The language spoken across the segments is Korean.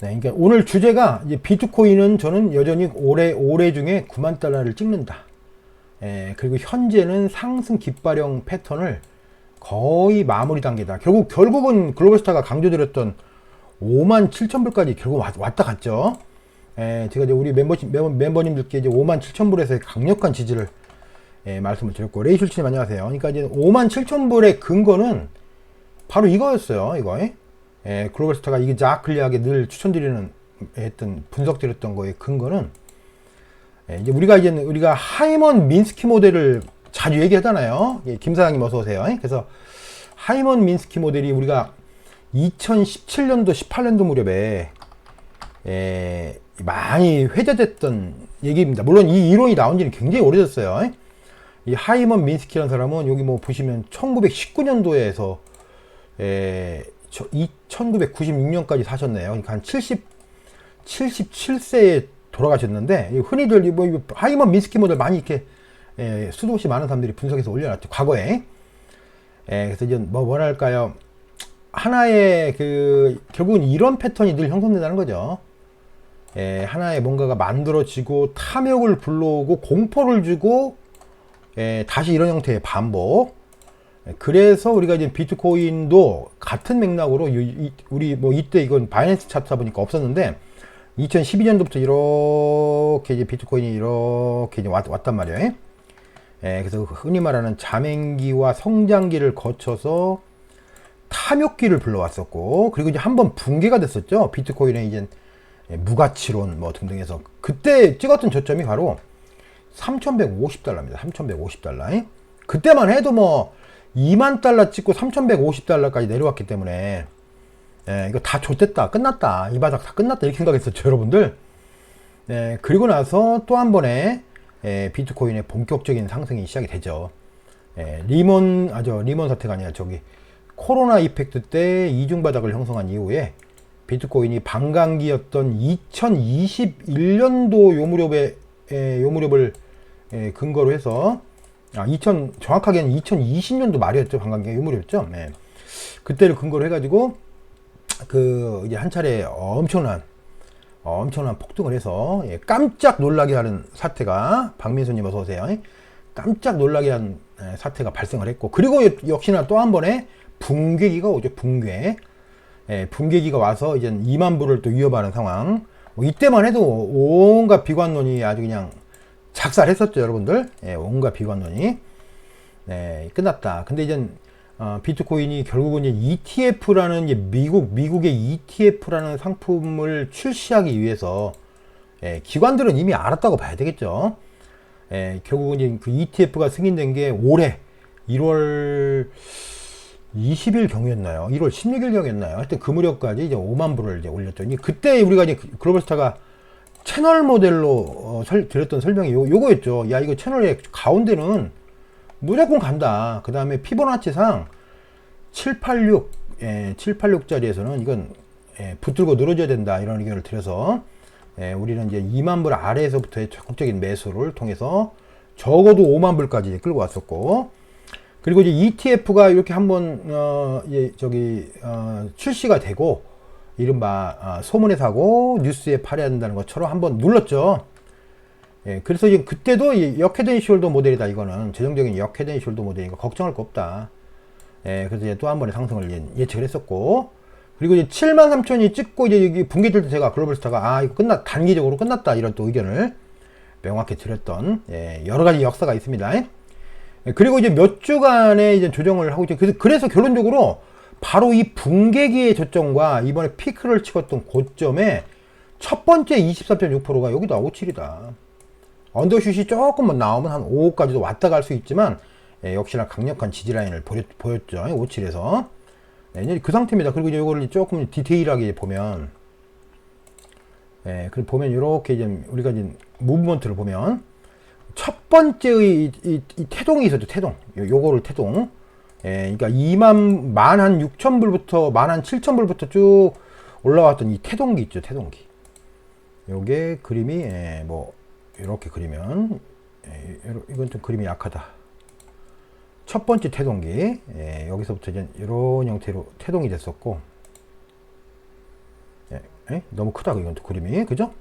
네, 그러니까 오늘 주제가 비트코인은 저는 여전히 올해 올해 중에 9만 달러를 찍는다. 예, 그리고 현재는 상승 깃발형 패턴을 거의 마무리 단계다. 결국 결국은 글로벌스타가 강조드렸던 5만 7천 불까지 결국 왔- 왔다 갔죠. 예, 제가 이제 우리 멤버 멤버, 님들께 이제 5만 7천 불에서의 강력한 지지를 예, 말씀을 드렸고 레이슐치님 안녕하세요. 그러니까 이제 5만 7천 불의 근거는 바로 이거였어요. 이거. 예, 글로벌 스타가 이게 자클리하게 늘 추천드리는 했던 분석드렸던 거의 근거는 예, 이제 우리가 이제 우리가 하이먼 민스키 모델을 자주 얘기하잖아요. 예, 김 사장님 어서 오세요. 그래서 하이먼 민스키 모델이 우리가 2017년도 18년도 무렵에 예, 많이 회자됐던 얘기입니다. 물론 이 이론이 나온 지는 굉장히 오래됐어요. 이 하이먼 민스키라는 사람은 여기 뭐 보시면 1919년도에서 에, 저, 1996년까지 사셨네요. 그러니까 한 70, 77세에 돌아가셨는데, 이 흔히들 이 뭐, 이 하이먼 민스키 모델 많이 이렇게, 에, 수도 없이 많은 사람들이 분석해서 올려놨죠. 과거에. 에, 그래서 이제 뭐, 뭐랄까요. 하나의 그, 결국은 이런 패턴이 늘 형성된다는 거죠. 에, 하나의 뭔가가 만들어지고 탐욕을 불러오고 공포를 주고, 에, 다시 이런 형태의 반복. 예, 그래서 우리가 이제 비트코인도 같은 맥락으로 우리 뭐 이때 이건 바이낸스 차트 보니까 없었는데 2012년도부터 이렇게 이제 비트코인이 이렇게 이제 왔, 단 말이에요. 예, 그래서 흔히 말하는 자맹기와 성장기를 거쳐서 탐욕기를 불러왔었고 그리고 이제 한 번 붕괴가 됐었죠. 비트코인의 이제 예, 무가치론 뭐 등등해서 그때 찍었던 저점이 바로 3,150달러입니다. 3,150달러. 그때만 해도 뭐 2만 달러 찍고 3,150달러까지 내려왔기 때문에 예, 이거 다 좋댔다. 끝났다. 이 바닥 다 끝났다. 이렇게 생각했었죠, 여러분들. 예, 그리고 나서 또 한 번에 예, 비트코인의 본격적인 상승이 시작이 되죠. 예, 리먼, 아, 저, 리먼 사태가 아니라 저기 코로나 이펙트 때 이중 바닥을 형성한 이후에 비트코인이 반감기였던 2021년도 요 무렵에 에, 요 무렵을 에, 근거로 해서 아, 2000 정확하게는 2020년도 말이었죠 요 무렵이었죠. 네. 그때를 근거로 해가지고 그 이제 한 차례 엄청난 어, 엄청난 폭등을 해서 예, 깜짝 놀라게 하는 사태가 박민수님 어서 오세요. 깜짝 놀라게 한 에, 사태가 발생을 했고 그리고 역시나 또 한 번에 붕괴기가 오죠 붕괴. 예, 붕괴기가 와서 이제 2만 불을 또 위협하는 상황. 뭐 이때만 해도 온갖 비관론이 아주 그냥 작살했었죠, 여러분들. 예, 온갖 비관론이. 네, 끝났다. 근데 이제 어, 비트코인이 결국은 이제 ETF라는 이제 미국 미국의 ETF라는 상품을 출시하기 위해서 예, 기관들은 이미 알았다고 봐야 되겠죠. 예, 결국은 이제 그 ETF가 승인된 게 올해 1월 20일 경이었나요? 1월 16일 경이었나요? 하여튼 그 무렵까지 이제 5만 불을 이제 올렸죠. 이제 그때 우리가 이제 글로벌스타가 채널 모델로 어, 설, 드렸던 설명이 요, 요거였죠. 야, 이거 채널의 가운데는 무조건 간다. 그 다음에 피보나치상 786, 예, 786짜리에서는 이건 예, 붙들고 늘어져야 된다. 이런 의견을 드려서 예, 우리는 이제 2만 불 아래에서부터의 적극적인 매수를 통해서 적어도 5만 불까지 끌고 왔었고 그리고 이제 ETF가 이렇게 한번 어, 예, 저기 어, 출시가 되고 이른바 어, 소문에 사고 뉴스에 팔아야 된다는 것처럼 한번 눌렀죠. 예, 그래서 이제 그때도 이 역헤드 숄더 모델이다 이거는 재정적인 역헤드 숄더 모델이니까 걱정할 거 없다. 예, 그래서 이제 또 한 번의 상승을 예- 예측을 했었고 그리고 이제 7만 3천이 찍고 이제 여기 붕괴될 때 제가 글로벌스타가 아 이거 끝났 단기적으로 끝났다 이런 또 의견을 명확히 드렸던 예, 여러 가지 역사가 있습니다. 예, 그리고 이제 몇 주간의 이제 조정을 하고 있죠. 그래서, 그래서 결론적으로 바로 이 붕괴기의 저점과 이번에 피크를 찍었던 고점에 첫 번째 23.6%가 여기다 57이다. 언더슛이 조금만 나오면 한 5까지도 왔다 갈 수 있지만 예, 역시나 강력한 지지라인을 보였, 보였 죠. 57에서. 예, 이제 그 상태입니다. 그리고 이제 이거를 조금 디테일하게 보면 예, 그 보면 이렇게 이제 우리가 이제 무브먼트를 보면 첫 번째의 이, 이, 이 태동이 있었죠. 태동. 요, 요거를 태동. 예, 그러니까 2만 만 한 6천 불부터 만 한 7천 불부터 쭉 올라왔던 이 태동기 있죠. 태동기. 요게 그림이 예, 뭐 이렇게 그리면 예, 이건 좀 그림이 약하다. 첫 번째 태동기 예, 여기서부터 이제 이런 형태로 태동이 됐었고 예, 예? 너무 크다 이건 또 그림이 그죠?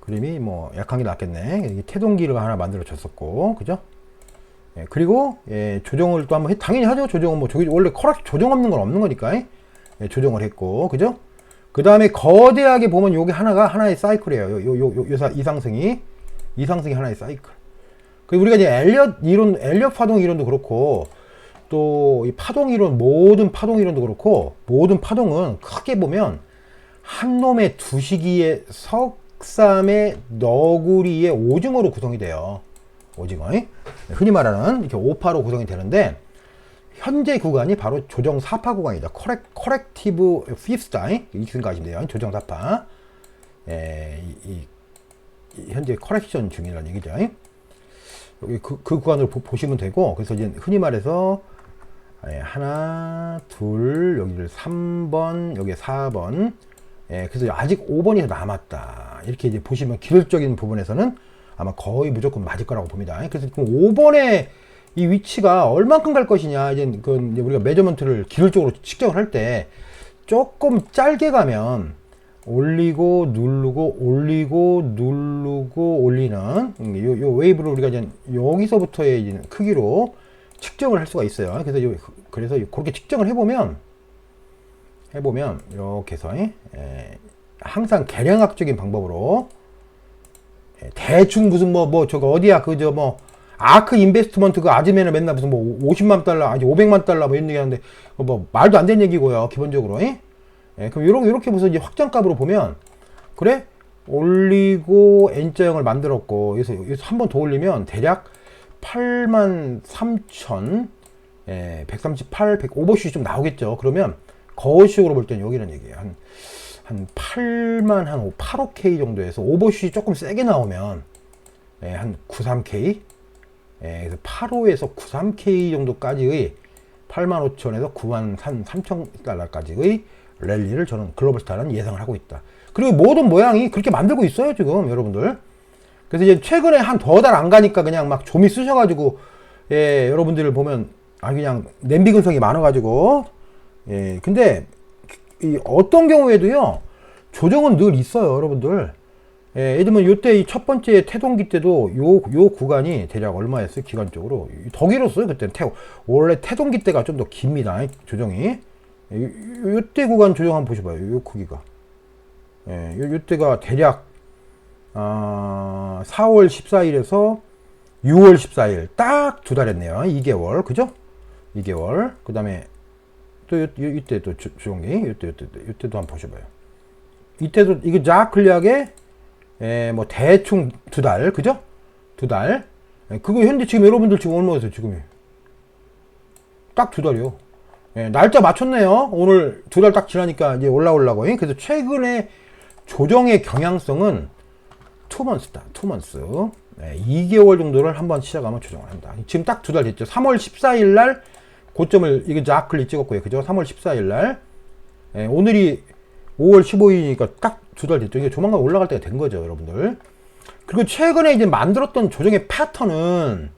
그림이 뭐 약한 게 낫겠네. 태동기를 하나 만들어 줬었고 그죠? 예, 그리고 예, 조정을 또 한번 해, 당연히 하죠. 조정은 뭐 조기, 원래 커렉 조정 없는 건 없는 거니까 예, 조정을 했고 그죠? 그 다음에 거대하게 보면 요게 하나가 하나의 사이클이에요. 요, 요, 요, 요, 요 사- 이상승이 이상승이 하나의 사이클. 그 우리가 이제 엘리엇 이론, 엘리엇 파동 이론도 그렇고 또 이 파동 이론 모든 파동 이론도 그렇고 모든 파동은 크게 보면 한 놈의 두 시기의 석삼의 너구리의 오징어로 구성이 돼요. 오징어. 흔히 말하는 이렇게 오파로 구성이 되는데 현재 구간이 바로 조정 4파 구간이다. 커렉, 커렉티브 피스타. 생각하시면 돼요. 조정 4파. 예, 이, 이- 이 현재 커렉션 중이라는 얘기죠. 여기 그, 그 구간을 보, 시면 되고, 그래서 이제 흔히 말해서, 예, 하나, 둘, 여기를 3번, 여기 4번. 예, 그래서 아직 5번이 남았다. 이렇게 이제 보시면 기술적인 부분에서는 아마 거의 무조건 맞을 거라고 봅니다. 그래서 그럼 5번에 이 위치가 얼만큼 갈 것이냐, 이제 그 우리가 매저먼트를 기술적으로 측정을 할 때 조금 짧게 가면 올리고 누르고 올리고 누르고 올리는 음, 요, 요 웨이브를 우리가 이제 여기서부터의 이제 크기로 측정을 할 수가 있어요. 그래서 요, 그래서 그렇게 측정을 해보면 해보면 이렇게 해서 예, 항상 계량학적인 방법으로 예, 대충 무슨 뭐 뭐 저거 어디야 그저 뭐 아크 인베스트먼트 그 아즈메는 맨날 무슨 뭐 50만 달러 아니 500만 달러 뭐 이런 얘기 하는데 뭐 말도 안 되는 얘기고요 기본적으로 예? 예, 그럼 요렇게 요렇게 무슨 이제 확장값으로 보면 그래 올리고 N자형을 만들었고 여기서 여기서 한 번 더 올리면 대략 8만 3천 예, 138, 100 오버슛이 좀 나오겠죠. 그러면 거식으로 볼 때는 여기는 얘기예요. 한, 한 8만 한 8, 5K 정도에서 오버슛이 조금 세게 나오면 예, 한 93K 예, 그래서 8호에서 93K 정도까지의 8만 5천에서 9만 3, 3천 달러까지의 랠리를 저는 글로벌 스타는 예상을 하고 있다. 그리고 모든 모양이 그렇게 만들고 있어요, 지금 여러분들. 그래서 이제 최근에 한 더 달 안 가니까 그냥 막 좀이 쓰셔가지고, 예, 여러분들을 보면, 아, 그냥 냄비 근성이 많아가지고, 예, 근데, 이 어떤 경우에도요, 조정은 늘 있어요, 여러분들. 예, 예를 들면 요때 이 첫 번째 태동기 때도 요, 요 구간이 대략 얼마였어요? 기간적으로. 더 길었어요, 그때는. 태, 원래 태동기 때가 좀 더 깁니다, 조정이. 예, 요, 요- 요때 구간 조정 한번 보셔봐요, 요 크기가. 예, 요, 요때가 대략, 아, 4월 14일에서 6월 14일. 딱 두 달 했네요. 2개월. 그죠? 2개월. 그 다음에 또 이때 또 조- 조정기. 요때, 요때, 요때도 한번 보셔봐요. 이때도 이게 쫙 클리하게 예, 뭐 대충 두 달, 그죠? 두 달. 예, 그거 현재 지금 여러분들 지금 얼마였어요, 지금이? 딱 두 달이요. 예, 날짜 맞췄네요. 오늘 두 달 딱 지나니까 이제 올라오려고. 예, 그래서 최근에 조정의 경향성은 투먼스다. 투먼스. 예, 2개월 정도를 한번 시작하면 조정을 한다. 지금 딱 두 달 됐죠. 3월 14일 날 고점을 이게 자클리 찍었고요. 그죠? 3월 14일 날. 예, 오늘이 5월 15일이니까 딱 두 달 됐죠. 이게 조만간 올라갈 때가 된 거죠, 여러분들. 그리고 최근에 이제 만들었던 조정의 패턴은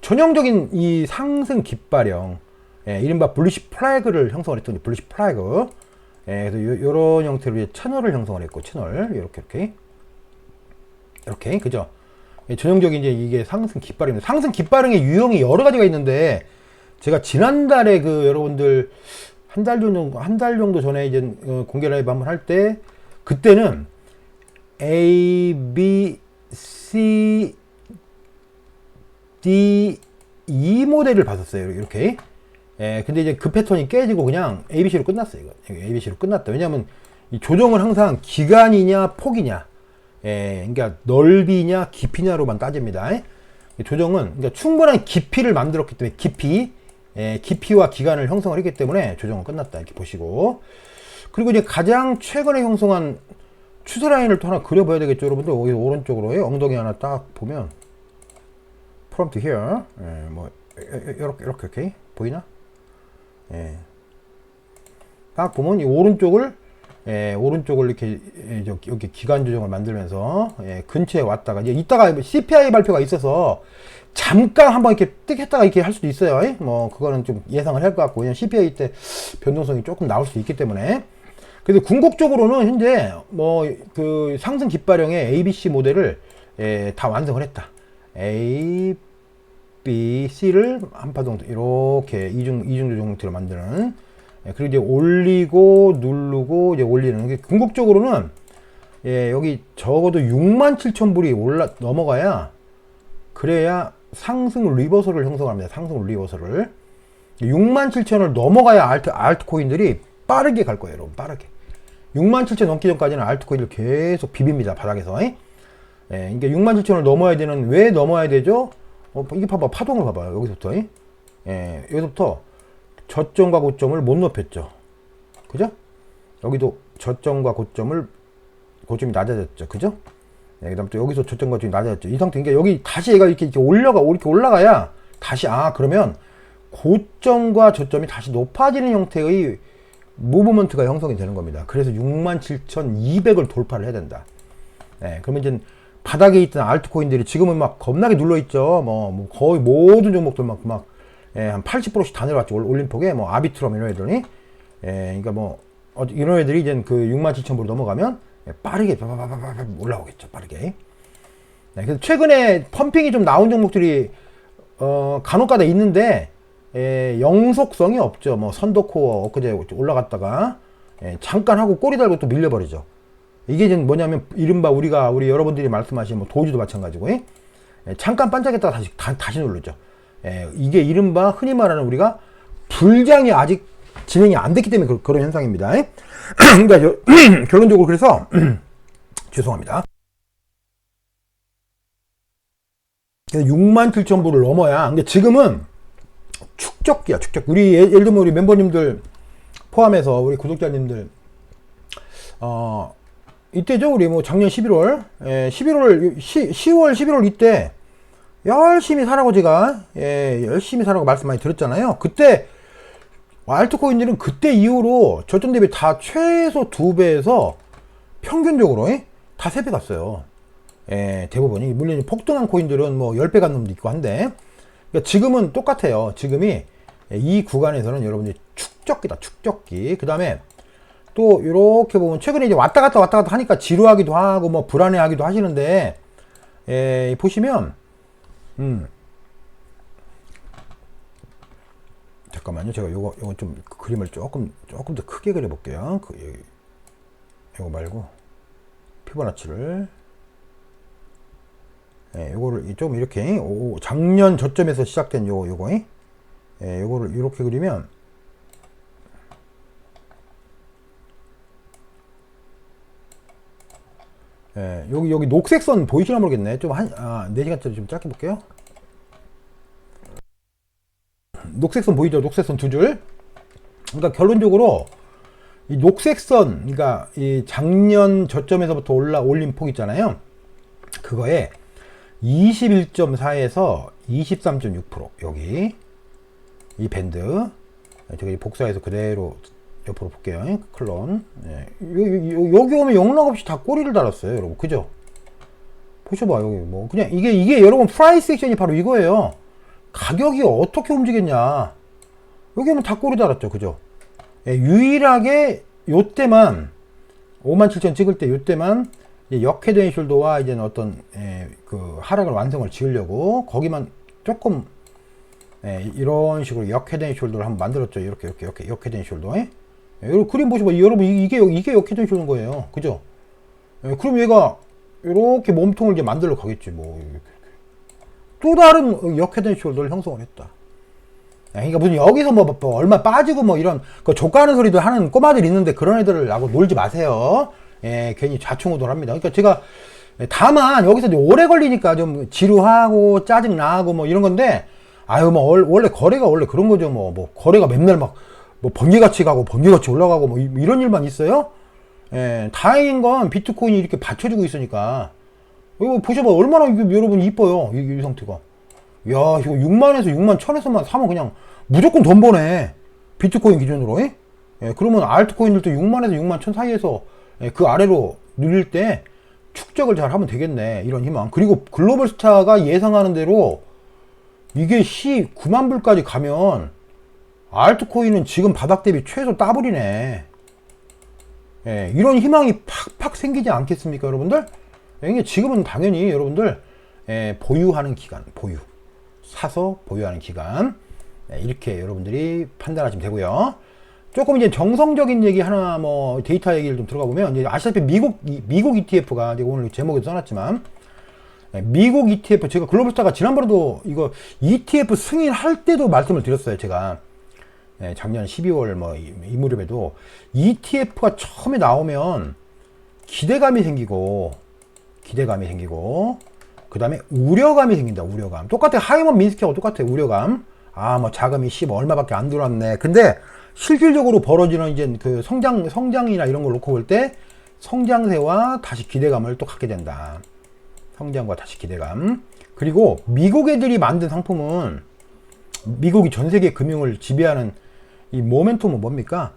전형적인 이 상승 깃발형, 예, 이른바 블리시 플래그를 형성을 했더니 블리시 플래그. 예, 그래서 요, 요런 형태로 이제 채널을 형성을 했고, 채널. 이렇게, 이렇게. 이렇게, 그죠? 예, 전형적인 이제 이게 상승 깃발입니다. 상승 깃발형의 유형이 여러 가지가 있는데, 제가 지난달에 그 여러분들 한 달 정도, 한 달 정도 전에 이제 어, 공개 라이브 한번 할 때, 그때는 A, B, C, D, E 모델을 봤었어요. 이렇게. 예, 근데 이제 그 패턴이 깨지고 그냥 ABC로 끝났어요. 이거. ABC로 끝났다. 왜냐면 이 조정을 항상 기간이냐, 폭이냐, 예, 그러니까 넓이냐, 깊이냐로만 따집니다. 이 조정은 그러니까 충분한 깊이를 만들었기 때문에 깊이, 예, 깊이와 기간을 형성을 했기 때문에 조정은 끝났다. 이렇게 보시고. 그리고 이제 가장 최근에 형성한 추세 라인을 또 하나 그려봐야 되겠죠, 여러분들. 여기 오른쪽으로 예, 엉덩이 하나 딱 보면 프롬트 here, 예, 뭐 이렇게 이렇게 이렇게 보이나? 예. 딱 보면 이 오른쪽을 예, 오른쪽을 이렇게 예, 저- 여기 기간 조정을 만들면서 예, 근처에 왔다가 이제 이따가 CPI 발표가 있어서 잠깐 한번 이렇게 뜩 했다가 이렇게 할 수도 있어요. 예? 뭐 그거는 좀 예상을 할 것 같고 왜냐면 CPI 때 변동성이 조금 나올 수 있기 때문에 그래서 궁극적으로는 현재 뭐 그 상승 깃발형의 ABC 모델을 예, 다 완성을 했다. A, B, C를 한 파 정도 이렇게 이중 이중 조정틀을 만드는 예, 그리고 이제 올리고 누르고 이제 올리는 게 궁극적으로는 예, 여기 적어도 6만 7천 불이 올라 넘어가야 그래야 상승 리버설을 형성합니다. 상승 리버설을 6만 7천을 넘어가야 알트 알트 코인들이 빠르게 갈 거예요, 여러분. 빠르게. 6만 7천 넘기 전까지는 알트 코인들 계속 비빕니다, 바닥에서. 예, 그러니까 6만 7천을 넘어야 되는 왜 넘어야 되죠? 어, 이게 봐봐, 파동을 봐봐요, 여기서부터. 예, 예 여기서부터 저점과 고점을 못 높였죠. 그죠? 여기도 저점과 고점을 고점이 낮아졌죠. 그죠? 네, 그다음 또 여기서 저점과 고점이 낮아졌죠. 이 상태. 그러니까 여기 다시 얘가 이렇게, 이렇게 올려가 이렇게 올라가야 다시 아 그러면 고점과 저점이 다시 높아지는 형태의 무브먼트가 형성이 되는 겁니다. 그래서 67,200을 돌파를 해야 된다. 네, 그러면 이제 바닥에 있던 알트코인들이 지금은 막 겁나게 눌러 있죠. 뭐, 뭐 거의 모든 종목들 막, 막, 예, 한 80%씩 다 내려왔죠. 올- 올림픽에 뭐 아비트럼 이런 애들이. 예, 그러니까 뭐, 어, 이런 애들이 이제 그 67,000불 넘어가면 예, 빠르게 올라오겠죠. 빠르게. 네, 그래서 최근에 펌핑이 좀 나온 종목들이 어, 간혹가다 있는데 예, 영속성이 없죠. 뭐 선도코어 엊그제 올라갔다가 예, 잠깐 하고 꼬리 달고 또 밀려버리죠. 이게 이제 뭐냐면 이른바 우리가 우리 여러분들이 말씀하신 뭐 도주도 마찬가지고 예? 예, 잠깐 반짝였다가 다시 다, 다시 누르죠. 예, 이게 이른바 흔히 말하는 우리가 불장이 아직 진행이 안 됐기 때문에 그, 런 현상입니다. 예? 그러니까 저- 결론적으로 그래서 죄송합니다. 그래서 6만 7천 불을 넘어야. 근데 지금은 축적기야, 축적. 우리 예- 예를 들면 우리 멤버님들 포함해서 우리 구독자님들 어 이때죠 우리 뭐 작년 11월, 예, 11월, 시, 10 월, 11월 이때 열심히 사라고 제가 예, 열심히 사라고 말씀 많이 드렸잖아요. 그때 알트코인들은 그때 이후로 저점 대비 다 최소 두 배에서 평균적으로 예? 다세 배 갔어요. 예, 대부분이 물론 폭등한 코인들은 뭐 10배 간 놈도 있고 한데 그러니까 지금은 똑같아요. 지금이 이 구간에서는 여러분들이 축적기다, 축적기. 그 다음에 또 이렇게 보면 최근에 이제 왔다 갔다 왔다 갔다 하니까 지루하기도 하고 뭐 불안해하기도 하시는데 예, 보시면 음 잠깐만요. 제가 요거 요거 좀 그림을 조금 조금 더 크게 그려 볼게요. 그 요거 말고 피보나치를 예, 요거를 좀 이렇게 오, 작년 저점에서 시작된 요 요거 예, 요거를 이렇게 그리면 예, 여기 여기 녹색 선 보이시나 모르겠네. 좀한 아, 4시간짜리 좀 짧게 볼게요. 녹색 선 보이죠? 녹색 선 두 줄. 그러니까 결론적으로 이 녹색 선, 그러니까 이 작년 저점에서부터 올라 올린 폭 있잖아요. 그거에 21.4에서 23.6% 여기 이 밴드 저기 복사해서 그대로 옆으로 볼게요. 클론. 예. 여기, 여기, 여기 오면 영락 없이 다 꼬리를 달았어요, 여러분. 그죠? 보셔봐, 여기 뭐. 그냥 이게, 이게 여러분 프라이스 액션이 바로 이거예요. 가격이 어떻게 움직였냐. 여기 오면 다 꼬리 달았죠, 그죠? 예, 유일하게 요때만 57,000 찍을 때 요때만 역회된 숄더와 이제 어떤 예, 그 하락을 완성을 지으려고 거기만 조금 예, 이런 식으로 역회된 숄더를 한번 만들었죠. 이렇게 이렇게 이렇게 역회된 숄더. 예? 예, 여러분 그림 보시면 여러분 이- 이게 이게 역회된 숄더인 거예요. 그죠? 예, 그럼 얘가 이렇게 몸통을 이제 만들러 가겠지 뭐. 또 다른 역회된 숄더를 형성을 했다. 예, 그러니까 무슨 여기서 뭐, 뭐 얼마 빠지고 뭐 이런 그 조가하는 소리도 하는 꼬마들 있는데 그런 애들하고 놀지 마세요. 예, 괜히 좌충우돌합니다. 그러니까 제가 다만 여기서 오래 걸리니까 좀 지루하고 짜증 나고 뭐 이런 건데 아유 뭐 얼- 원래 거래가 원래 그런 거죠 뭐뭐 거래가 맨날 막 뭐 번개같이 가고 번개같이 올라가고 뭐 이- 이런 일만 있어요. 예, 다행인 건 비트코인이 이렇게 받쳐주고 있으니까 이거 보셔봐 얼마나 이게 여러분 이뻐요 이, 이 상태가. 야, 이거 6만에서 6만 1000에서만 사면 그냥 무조건 돈 버네. 비트코인 기준으로. 예? 예, 그러면 알트코인들도 6만에서 6만 1000 사이에서 예, 그 아래로 눌릴 때 축적을 잘 하면 되겠네. 이런 희망. 그리고 글로벌 스타가 예상하는 대로 이게 시 9만 불까지 가면 알트코인은 지금 바닥 대비 최소 따블이네. 예, 이런 희망이 팍팍 생기지 않겠습니까, 여러분들? 예, 이게 지금은 당연히 여러분들 예, 보유하는 기간, 보유, 사서 보유하는 기간 예, 이렇게 여러분들이 판단하시면 되고요. 조금 이제 정성적인 얘기 하나 뭐 데이터 얘기를 좀 들어가 보면 이제 아시다시피 미국 이- 미국 ETF가 오늘 제목에도 써놨지만 예, 미국 ETF 제가 글로벌스타가 지난번에도 이거 ETF 승인할 때도 말씀을 드렸어요 제가 예, 작년 12월 뭐 이 무렵에도 ETF가 처음에 나오면 기대감이 생기고 기대감이 생기고 그 다음에 우려감이 생긴다 우려감. 똑같아. 하이먼 민스키하고 똑같아 우려감. 아 뭐 자금이 10 얼마밖에 안 들어왔네. 근데 실질적으로 벌어지는 이제 그 성장 성장이나 이런 걸 놓고 볼 때 성장세와 다시 기대감을 또 갖게 된다. 성장과 다시 기대감. 그리고 미국 애들이 만든 상품은 미국이 전 세계 금융을 지배하는 이 모멘텀은 뭡니까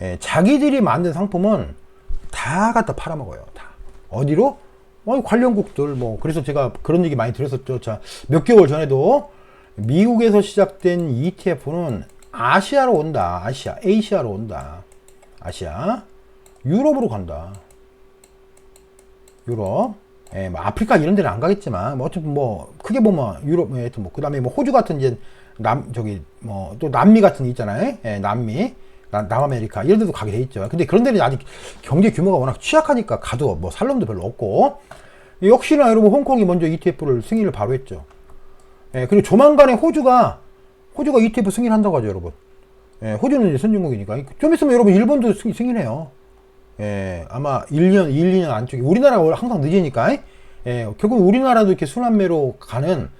예, 자기들이 만든 상품은 다 갖다 팔아먹어요. 다. 어디로? 어, 관련국들, 뭐. 그래서 제가 그런 얘기 많이 들었었죠. 자, 몇 개월 전에도 미국에서 시작된 ETF는 아시아로 온다. 아시아. 에이시아로 온다. 아시아. 유럽으로 간다. 유럽. 예, 뭐 아프리카 이런 데는 안 가겠지만, 뭐 어차피 뭐, 크게 보면 유럽, 예, 뭐, 그 다음에 뭐 호주 같은 이제 남, 저기, 뭐, 또 남미 같은 데 있잖아요. 예, 남미. 남- 남아메리카 이런 데도 가게 돼 있죠. 근데 그런 데는 아직 경제 규모가 워낙 취약하니까 가도 뭐 살 놈도 별로 없고 역시나 여러분 홍콩이 먼저 ETF를 승인을 바로 했죠. 예, 그리고 조만간에 호주가 호주가 ETF 승인한다고 하죠, 여러분. 예, 호주는 이제 선진국이니까 좀 있으면 여러분 일본도 승, 승인해요. 예, 아마 1년, 1, 2년 안쪽에 우리나라가 항상 늦으니까 예, 결국 우리나라도 이렇게 순환매로 가는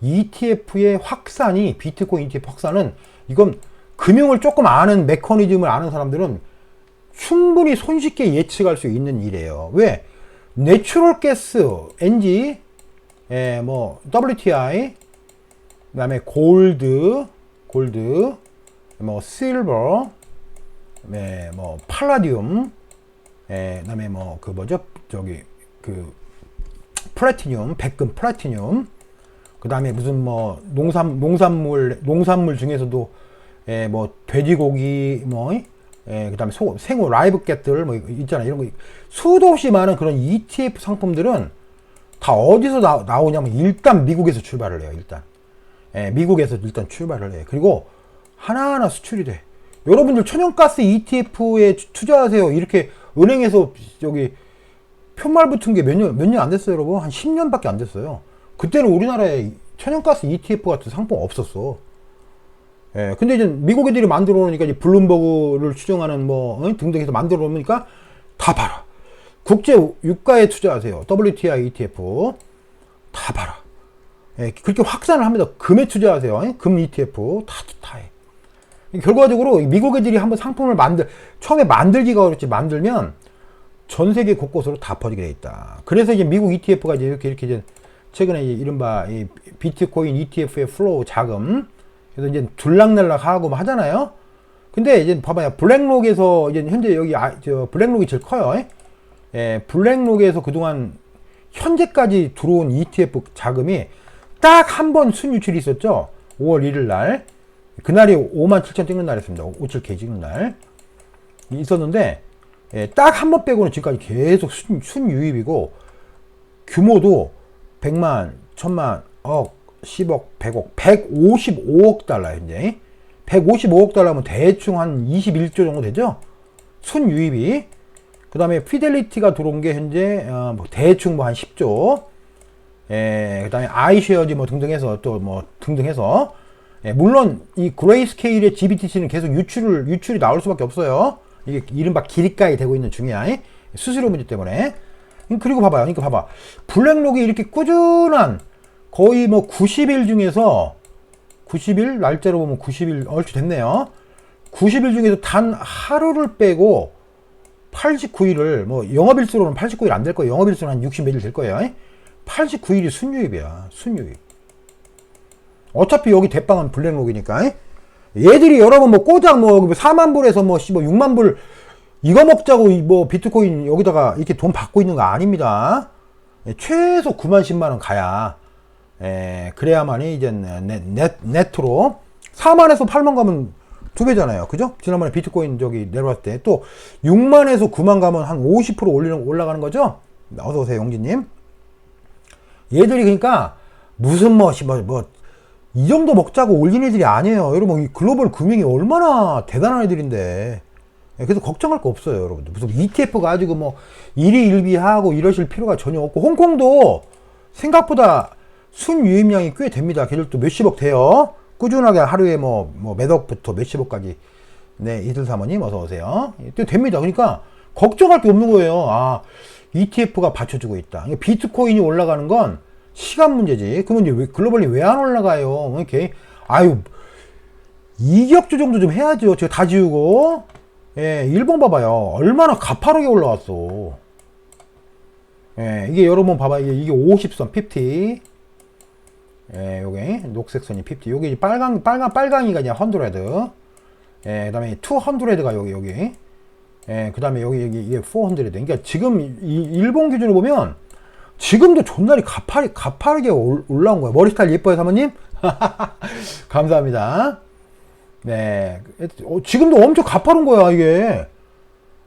ETF의 확산이 비트코인 ETF 확산은 이건 금융을 조금 아는 메커니즘을 아는 사람들은 충분히 손쉽게 예측할 수 있는 일이에요. 왜? 내추럴 가스, NG, 예, 뭐 WTI, 그다음에 골드, 골드, 뭐 실버, 예, 뭐 팔라디움, 예, 그다음에 뭐 그 뭐죠? 저기 그 플래티늄, 백금 플래티늄, 그 다음에 무슨 뭐 농산 농산물 농산물 중에서도 예, 뭐 돼지고기 뭐 예, 그 다음에 소, 생호 라이브 캣들 뭐 있잖아. 이런 거. 수도 없이 많은 그런 ETF 상품들은 다 어디서 나, 나오냐면 일단 미국에서 출발을 해요 일단. 예, 미국에서 일단 출발을 해. 그리고 하나하나 수출이 돼. 여러분들 천연가스 ETF에 투자하세요. 이렇게 은행에서 저기 표말 붙은 게 몇 년 몇 년 안 됐어요 여러분? 한 10년밖에 안 됐어요 그때는 우리나라에 천연가스 ETF 같은 상품 없었어 예, 근데 이제 미국 애들이 만들어 놓으니까 이제 블룸버그를 추정하는 뭐 어? 등등 해서 만들어 놓으니까 다 봐라. 국제 유가에 투자하세요. WTI ETF 다 봐라. 예, 그렇게 확산을 합니다. 금에 투자하세요. 예? 금 ETF 다, 다 해. 결과적으로 미국 애들이 한번 상품을 만들 처음에 만들기가 어렵지 만들면 전 세계 곳곳으로 다 퍼지게 돼 있다. 그래서 이제 미국 ETF가 이제 이렇게 이렇게 이제 최근에 이른바 이 비트코인 ETF의 플로우 자금 그래서 이제 둘락날락하고 뭐 하잖아요. 근데 이제 봐봐요. 블랙록에서 이제 현재 여기 아, 저 블랙록이 제일 커요. 예, 블랙록에서 그동안 현재까지 들어온 ETF 자금이 딱 한 번 순유출이 있었죠. 5월 1일 날. 그날이 5만 7천 찍는 날이었습니다. 57K 찍는 날. 있었는데, 예, 딱 한 번 빼고는 지금까지 계속 순, 순유입이고, 규모도 100만, 1000만, 억, 10억, 100억, 155억 달러 현재. 155억 달러면 대충 한 21조 정도 되죠? 순유입이. 그 다음에 피델리티가 들어온 게 현재 어, 뭐 대충 뭐 한 10조. 예, 그 다음에 아이쉐어지 뭐 등등 해서 또 뭐 등등 해서. 예, 물론 이 그레이스케일의 GBTC는 계속 유출을, 유출이 나올 수밖에 없어요. 이게 이른바 길가에 되고 있는 중이야. 예? 수수료 문제 때문에. 그리고 봐봐요. 그러니까 봐봐. 블랙록이 이렇게 꾸준한 거의 뭐 90일 중에서 90일 날짜로 보면 90일 얼추 됐네요. 90일 중에서 단 하루를 빼고 89일을 뭐 영업일수로는 89일 안 될 거예요. 영업일수는 한 60몇일 될 거예요. 89일이 순유입이야. 순유입. 어차피 여기 대빵은 블랙록이니까. 얘들이 여러분 뭐 꼬작 뭐 4만 불에서 뭐 6만 불 이거 먹자고 뭐 비트코인 여기다가 이렇게 돈 받고 있는 거 아닙니다. 예, 최소 9만 10만 원 가야 에, 그래야만이 이제 넷, 넷, 네트로 4만에서 8만 가면 두 배잖아요. 그죠? 지난번에 비트코인 저기 내려왔을 때 또 6만에서 9만 가면 한 50% 올리는, 올라가는 거죠? 어서 오세요, 용진님. 얘들이 그러니까 무슨 뭐, 씨, 뭐, 뭐, 이 정도 먹자고 올린 애들이 아니에요. 여러분, 이 글로벌 금융이 얼마나 대단한 애들인데. 예, 그래서 걱정할 거 없어요, 여러분들. 무슨 ETF 가지고 뭐, 일희일비하고 이러실 필요가 전혀 없고, 홍콩도 생각보다 순유입량이 꽤 됩니다. 걔들도 몇십억 돼요. 꾸준하게 하루에 뭐, 뭐, 몇 억부터 몇십억까지. 네, 이들 사모님 어서 오세요. 또 됩니다. 그러니까, 걱정할 게 없는 거예요. 아, ETF가 받쳐주고 있다. 비트코인이 올라가는 건 시간 문제지. 그러면 이제 왜, 글로벌리 왜안 올라가요? 이렇게. 아유, 이격 조정도 좀 해야죠. 제가 다 지우고. 예, 일본 봐봐요. 얼마나 가파르게 올라왔어. 예, 이게 여러분 봐봐. 이게, 이게 50선, 50. 예, 요게 녹색 선이 50. 요게 빨강, 빨강, 빨강이가 그냥 100. 예, 그 다음에 200가 여기, 여기. 예, 그 다음에 여기, 여기, 이게 400. 그러니까 지금 이 일본 기준으로 보면 지금도 존나리 가파르, 가파르게 올- 올라온 거예요. 머리 스타일 예뻐요, 사모님? 감사합니다. 네. 어, 지금도 엄청 가파른 거야, 이게.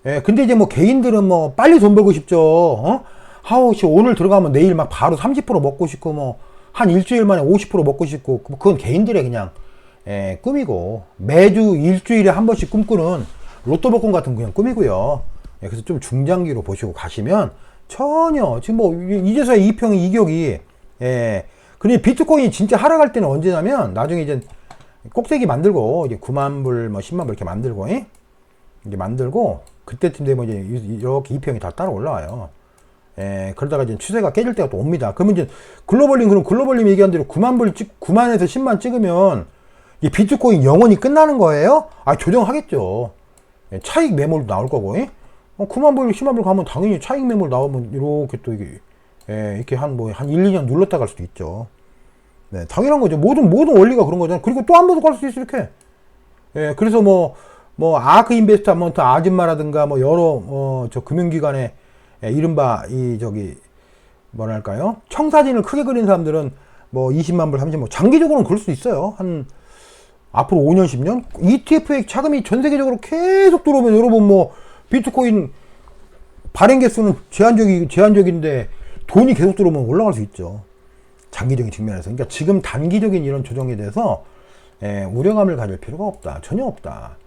예, 근데 이제 뭐 개인들은 뭐 빨리 돈 벌고 싶죠. 어? 하우씨 오늘 들어가면 내일 막 바로 30% 먹고 싶고 뭐 한 일주일 만에 50% 먹고 싶고 뭐 그건 개인들의 그냥 예, 꿈이고 매주 일주일에 한 번씩 꿈꾸는 로또 복권 같은 그냥 꿈이고요. 예, 그래서 좀 중장기로 보시고 가시면 전혀 지금 뭐 이제서야 이평 이격이 예. 근데 비트코인이 진짜 하락할 때는 언제냐면 나중에 이제 꼭대기 만들고 이제 9만 불, 뭐 10만 불 이렇게 만들고 예? 이제 만들고 그때쯤 되면 이제 이렇게 이평이 다 따라 올라와요. 예, 그러다가 이제 추세가 깨질 때가 또 옵니다. 그러면 이제 글로벌링 그럼 글로벌링 얘기한 대로 9만 불 찍, 9만에서 10만 찍으면 이 비트코인 영원히 끝나는 거예요? 아, 조정하겠죠. 예, 차익 매몰도 나올 거고, 예? 어, 9만 불, 10만 불 가면 당연히 차익 매몰 나오면 이렇게 또 이게, 예, 이렇게 한 뭐, 한 1, 2년 눌렀다 갈 수도 있죠. 네, 당연한 거죠. 모든, 모든 원리가 그런 거잖아요. 그리고 또 한 번 더 갈수 있어, 이렇게. 예, 그래서 뭐, 뭐, 아크 인베스트먼트 아줌마라든가 뭐, 여러, 어, 저 금융기관에, 예, 이른바, 이, 저기, 뭐랄까요? 청사진을 크게 그린 사람들은 뭐, 20만 불, 30만 불, 장기적으로는 그럴 수 있어요. 한, 앞으로 5년, 10년? ETF의 자금이 전 세계적으로 계속 들어오면 여러분 뭐, 비트코인 발행 개수는 제한적이, 제한적인데 돈이 계속 들어오면 올라갈 수 있죠. 장기적인 측면에서. 그러니까 지금 단기적인 이런 조정에 대해서 예, 우려감을 가질 필요가 없다. 전혀 없다.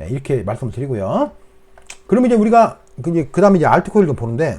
예, 이렇게 말씀을 드리고요. 그러면 이제 우리가 그 이제 그다음에 이제 알트코인을 좀 보는데